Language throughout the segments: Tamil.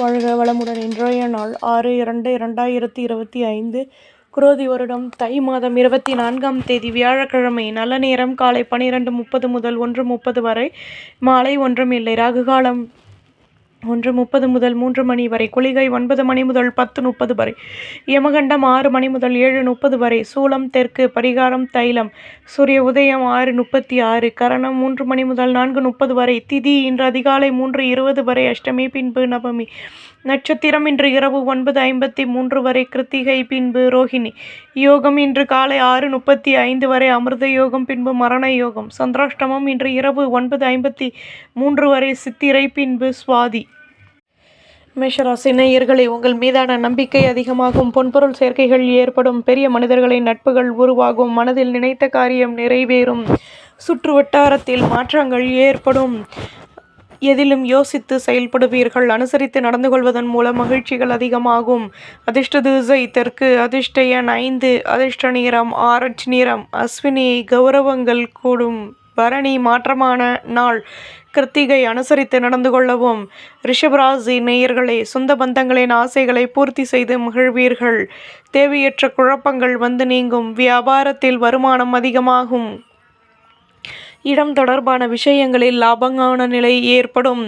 வாழ்க வளமுடன். இன்றைய நாள் ஆறு இரண்டு இரண்டாயிரத்தி இருபத்தி ஐந்து குரோதி வருடம். தை மாதம் இருபத்தி நான்காம் தேதி வியாழக்கிழமை நல்ல நேரம் காலை பனிரெண்டு முப்பது முதல் ஒன்று முப்பது வரை மாலை ஒன்றும் இல்லை ராகுகாலம் ஒன்று முப்பது முதல் மூன்று மணி வரை குளிகை ஒன்பது மணி முதல் பத்து முப்பது வரை யமகண்டம் ஆறு மணி முதல் ஏழு முப்பது வரை சூளம் தெற்கு பரிகாரம் தைலம் சூரிய உதயம் ஆறு முப்பத்தி ஆறு கரணம் மூன்று மணி முதல் நான்கு முப்பது வரை திதி இன்று அதிகாலை மூன்று இருபது வரை அஷ்டமி பின்பு நவமி நட்சத்திரம் இன்று இரவு ஒன்பது ஐம்பத்தி மூன்று வரை கிருத்திகை பின்பு ரோஹிணி யோகம் இன்று காலை ஆறு முப்பத்தி ஐந்து வரை அமிர்த யோகம் பின்பு மரண யோகம் சந்திராஷ்டமம் இன்று இரவு ஒன்பது ஐம்பத்தி மூன்று வரை சித்திரை பின்பு சுவாதி. மேஷராசி நேயர்களே உங்கள் மீதான நம்பிக்கை அதிகமாகும். பொன்பொருள் சேர்க்கைகள் ஏற்படும். பெரிய மனிதர்களின் நட்புகள் உருவாகும். மனதில் நினைத்த காரியம் நிறைவேறும். சுற்று வட்டாரத்தில் மாற்றங்கள் ஏற்படும். எதிலும் யோசித்து செயல்படுவீர்கள். அனுசரித்து நடந்து கொள்வதன் மூலம் மகிழ்ச்சிகள் அதிகமாகும். அதிர்ஷ்ட திசை தெற்கு அதிர்ஷ்ட எண் ஐந்து அதிர்ஷ்ட நிறம் ஆரஞ்சு நிறம். அஸ்வினி கௌரவங்கள் கூடும். பரணி மாற்றமான நாள். கிருத்திகை அனுசரித்து நடந்து கொள்ளவும் ரிஷபராசி நேயர்களே சொந்த பந்தங்களின் ஆசைகளை பூர்த்தி செய்து மகிழ்வீர்கள். தேவையற்ற குழப்பங்கள் வந்து நீங்கும். வியாபாரத்தில் வருமானம் அதிகமாகும். இடம் தொடர்பான விஷயங்களில் லாபங்கான நிலை ஏற்படும்.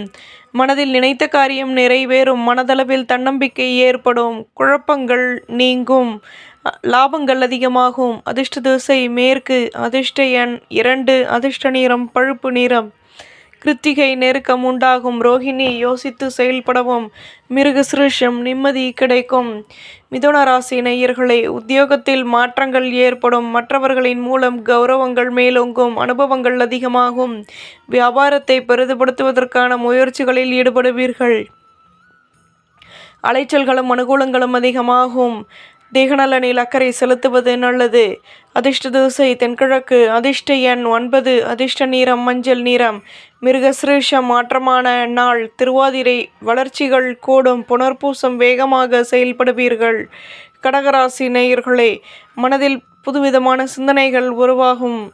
மனதில் நினைத்த காரியம் நிறைவேறும். மனதளவில் தன்னம்பிக்கை ஏற்படும். குழப்பங்கள் நீங்கும். லாபங்கள் அதிகமாகும். அதிர்ஷ்ட திசை மேற்கு அதிர்ஷ்ட எண் இரண்டு அதிர்ஷ்ட நிறம் பழுப்பு நிறம். கிருத்திகை நெருக்கம் உண்டாகும். ரோஹிணி யோசித்து செயல்படவும். மிருக சிருஷம் நிம்மதி கிடைக்கும். மிதுன ராசி நேயர்களே உத்தியோகத்தில் மாற்றங்கள் ஏற்படும். மற்றவர்களின் மூலம் கௌரவங்கள் மேலோங்கும். அனுபவங்கள் அதிகமாகும். வியாபாரத்தை பெரிதுபடுத்துவதற்கான முயற்சிகளில் ஈடுபடுவீர்கள். அலைச்சல்களும் அனுகூலங்களும் அதிகமாகும். தேகநலனில் அக்கறை செலுத்துவது நல்லது. அதிர்ஷ்ட தோசை தென்கிழக்கு அதிர்ஷ்ட எண் ஒன்பது. அதிர்ஷ்ட நிறம் மஞ்சள் நிறம். மிருகசிரேஷம் மாற்றமான நாள். திருவாதிரை வளர்ச்சிகள் கூடும். புனர்பூசம் வேகமாக செயல்படுவீர்கள். கடகராசி நேயர்களே மனதில் புதுவிதமான சிந்தனைகள் உருவாகும்.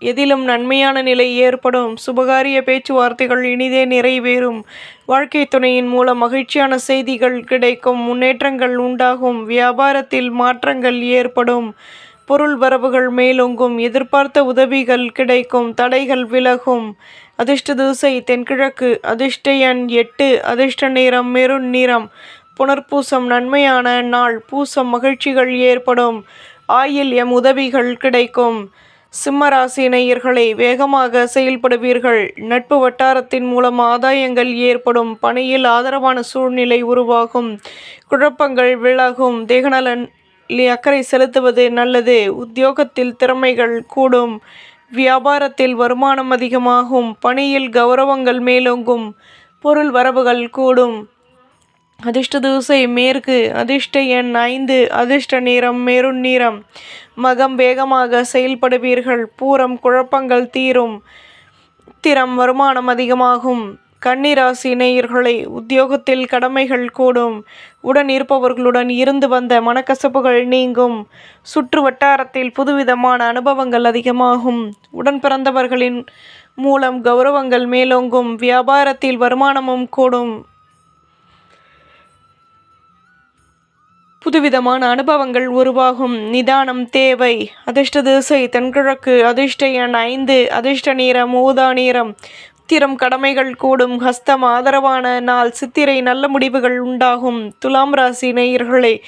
எதிலும் நன்மையான நிலை ஏற்படும். சுபகாரிய பேச்சுவார்த்தைகள் இனிதே நிறைவேறும். வாழ்க்கை துணையின் மூலம் மகிழ்ச்சியான செய்திகள் கிடைக்கும். முன்னேற்றங்கள் உண்டாகும். வியாபாரத்தில் மாற்றங்கள் ஏற்படும். பொருள் வரவுகள் மேலோங்கும். எதிர்பார்த்த உதவிகள் கிடைக்கும். தடைகள் விலகும். அதிர்ஷ்ட தூசை தென்கிழக்கு. அதிர்ஷ்ட எண் எட்டு. அதிர்ஷ்ட நிறம் மெருண் நிறம். புனர்பூசம் நன்மையான நாள். பூசம் மகிழ்ச்சிகள் ஏற்படும். ஆயில் எம் உதவிகள் கிடைக்கும். சிம்மராசி நேயர்களே வேகமாக செயல்படுவீர்கள். நட்பு வட்டாரத்தின் மூலம் ஆதாயங்கள் ஏற்படும். பணியில் ஆதரவான சூழ்நிலை உருவாகும். குழப்பங்கள் விலகும். தேகநலன் அக்கறை செலுத்துவது நல்லது. உத்தியோகத்தில் திறமைகள் கூடும். வியாபாரத்தில் வருமானம் அதிகமாகும். பணியில் கௌரவங்கள் மேலோங்கும். பொருள் வரவுகள் கூடும். அதிர்ஷ்ட தூசை மேற்கு அதிர்ஷ்ட எண் ஐந்து அதிர்ஷ்ட நிறம் மெருண் நிறம். மகம் வேகமாக செயல்படுவீர்கள் பூரம் குழப்பங்கள் தீரும் திறம் வருமானம் அதிகமாகும். கன்னிராசி நேயர்களை உத்தியோகத்தில் கடமைகள் கூடும். உடன் இருப்பவர்களுடன் இருந்து வந்த மனக்கசப்புகள் நீங்கும். சுற்று வட்டாரத்தில் புதுவிதமான அனுபவங்கள் அதிகமாகும். உடன் பிறந்தவர்களின் மூலம் கௌரவங்கள் மேலோங்கும். வியாபாரத்தில் வருமானமும் கூடும். புதுவிதமான அனுபவங்கள் உருவாகும். நிதானம் தேவை. அதிர்ஷ்ட திசை தென்கிழக்கு. அதிர்ஷ்ட எண் ஐந்து. அதிர்ஷ்ட நிறம் ஊதா நிறம். சித்திரம் கடமைகள் கூடும். ஹஸ்தம் ஆதரவான நாள். சித்திரை நல்ல முடிவுகள் உண்டாகும். துலாம் ராசி நேயர்களே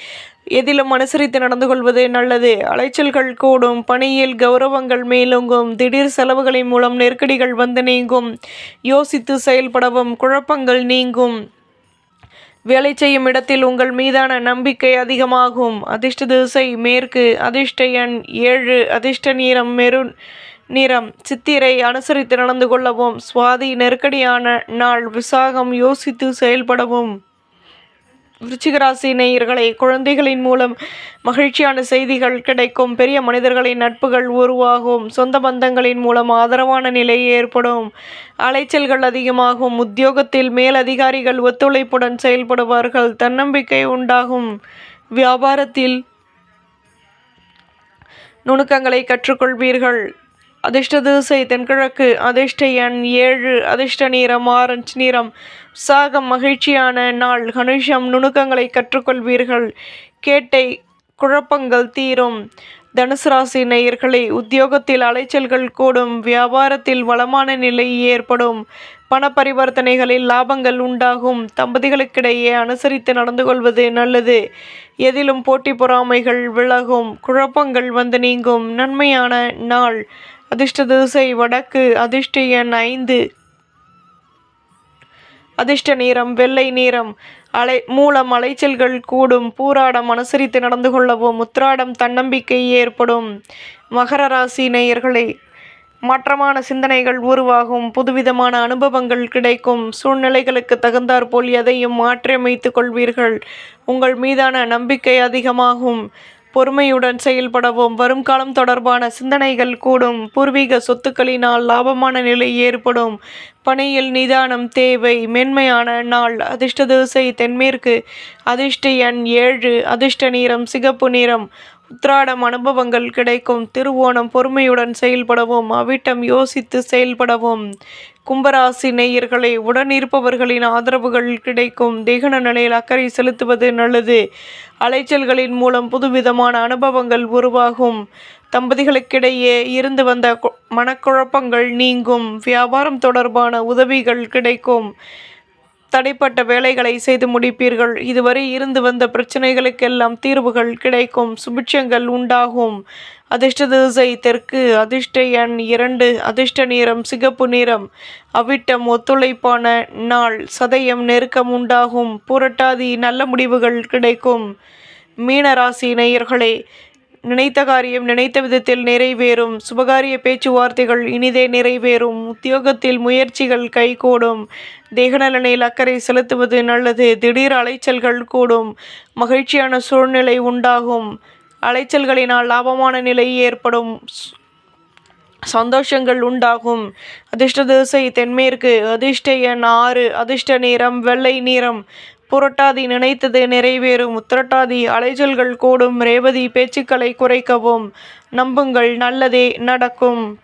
எதிலும் அனுசரித்து நடந்து கொள்வது நல்லது. அலைச்சல்கள் கூடும். பணியில் கௌரவங்கள் மேலோங்கும். திடீர் செலவுகளின் மூலம் நெருக்கடிகள் வந்து நீங்கும். யோசித்து செயல்படவும் குழப்பங்கள் நீங்கும். வேலை செய்யும் இடத்தில் உங்கள் மீதான நம்பிக்கை அதிகமாகும். அதிர்ஷ்ட திசை மேற்கு அதிர்ஷ்ட எண் ஏழு அதிர்ஷ்ட நிறம் மெருன் நிறம். சித்திரை அனுசரித்து நடந்து கொள்ளவும் சுவாதி நெருக்கடியான நாள் விசாகம் யோசித்து செயல்படவும். விருச்சிகராசி நேயர்களை குழந்தைகளின் மூலம் மகிழ்ச்சியான செய்திகள் கிடைக்கும். பெரிய மனிதர்களின் நட்புகள் உருவாகும். சொந்த பந்தங்களின் மூலம் ஆதரவான நிலை ஏற்படும். அலைச்சல்கள் அதிகமாகும். உத்தியோகத்தில் மேலதிகாரிகள் ஒத்துழைப்புடன் செயல்படுவார்கள். தன்னம்பிக்கை உண்டாகும். வியாபாரத்தில் நுணுக்கங்களை கற்றுக்கொள்வீர்கள். அதிர்ஷ்ட தூசை தென்கிழக்கு அதிர்ஷ்ட எண் ஏழு அதிர்ஷ்ட நிறம் ஆரஞ்சு நிறம். சாகம் மகிழ்ச்சியான நாள் கனுஷம் நுணுக்கங்களை கற்றுக்கொள்வீர்கள். கேட்டை குழப்பங்கள் தீரும். தனுசு ராசி நேயர்களே உத்தியோகத்தில் அலைச்சல்கள் கூடும் வியாபாரத்தில் வளமான நிலை ஏற்படும். பண பரிவர்த்தனைகளில் லாபங்கள் உண்டாகும். தம்பதிகளுக்கிடையே அனுசரித்து நடந்து கொள்வது நல்லது. எதிலும் போட்டி பொறாமைகள் விலகும். குழப்பங்கள் வந்து நீங்கும். நன்மையான நாள். அதிர்ஷ்ட திசை வடக்கு அதிர்ஷ்ட எண் ஐந்து. அதிர்ஷ்ட நீரம் வெள்ளை நீரம் அலை மூலம் அலைச்சல்கள் கூடும். பூராடம் அனுசரித்து நடந்து கொள்ளவும். உத்ராடம் தன்னம்பிக்கை ஏற்படும். மகர ராசி நேயர்களே மாற்றமான சிந்தனைகள் உருவாகும். புதுவிதமான அனுபவங்கள் கிடைக்கும். சூழ்நிலைகளுக்கு தகுந்தாற்போல் எதையும் மாற்றியமைத்துக் கொள்வீர்கள். உங்கள் மீதான நம்பிக்கை அதிகமாகும். பொறுமையுடன் செயல்படவும் வருங்காலம் தொடர்பான சிந்தனைகள் கூடும். பூர்வீக சொத்துக்களினால் லாபமான நிலை ஏற்படும். பணியில் நிதானம் தேவை மென்மையான நாள் அதிர்ஷ்ட திசை தென்மேற்கு அதிர்ஷ்ட எண் ஏழு அதிர்ஷ்ட நிறம் சிகப்பு நிறம் உத்ராடம் அனுபவங்கள் கிடைக்கும். திருவோணம் பொறுமையுடன் செயல்படவும் அவிட்டம் யோசித்து செயல்படவும். கும்பராசி நேயர்களை உடன் இருப்பவர்களின் ஆதரவுகள் கிடைக்கும். தேகன நிலையில் அக்கறை செலுத்துவது நல்லது. அலைச்சல்களின் மூலம் புதுவிதமான அனுபவங்கள் உருவாகும். தம்பதிகளுக்கிடையே இருந்து வந்த மனக்குழப்பங்கள் நீங்கும். வியாபாரம் தொடர்பான உதவிகள் கிடைக்கும். தடைப்பட்ட வேலைகளை செய்து முடிப்பீர்கள். இதுவரை இருந்து வந்த பிரச்சனைகளுக்கெல்லாம் தீர்வுகள் கிடைக்கும். சுபிட்சங்கள் உண்டாகும். அதிர்ஷ்ட திசை தெற்கு அதிர்ஷ்ட எண் இரண்டு அதிர்ஷ்ட நிறம் சிகப்பு நிறம். அவிட்டம் ஒத்துழைப்பான நாள் சதயம் நெருக்கம் உண்டாகும். புரட்டாதி நல்ல முடிவுகள் கிடைக்கும். மீனராசி நேயர்களே நினைத்த காரியம் நினைத்த விதத்தில் நிறைவேறும். சுபகாரிய பேச்சுவார்த்தைகள் இனிதே நிறைவேறும். உத்தியோகத்தில் முயற்சிகள் கைகூடும். தேகநலனில் அக்கறை செலுத்துவது நல்லது. திடீர் அலைச்சல்கள் கூடும். மகிழ்ச்சியான சூழ்நிலை உண்டாகும். அலைச்சல்களினால் லாபமான நிலை ஏற்படும். சந்தோஷங்கள் உண்டாகும். அதிர்ஷ்ட திசை தென்மேற்கு. அதிர்ஷ்ட எண் ஆறு. அதிர்ஷ்ட நிறம் வெள்ளை நிறம். புரட்டாதி நினைத்தது நிறைவேறும். உத்திரட்டாதி அலைச்சல்கள் கூடும். ரேவதி பேச்சுக்களை குறைக்கவும். நம்புங்கள் நல்லதே நடக்கும்.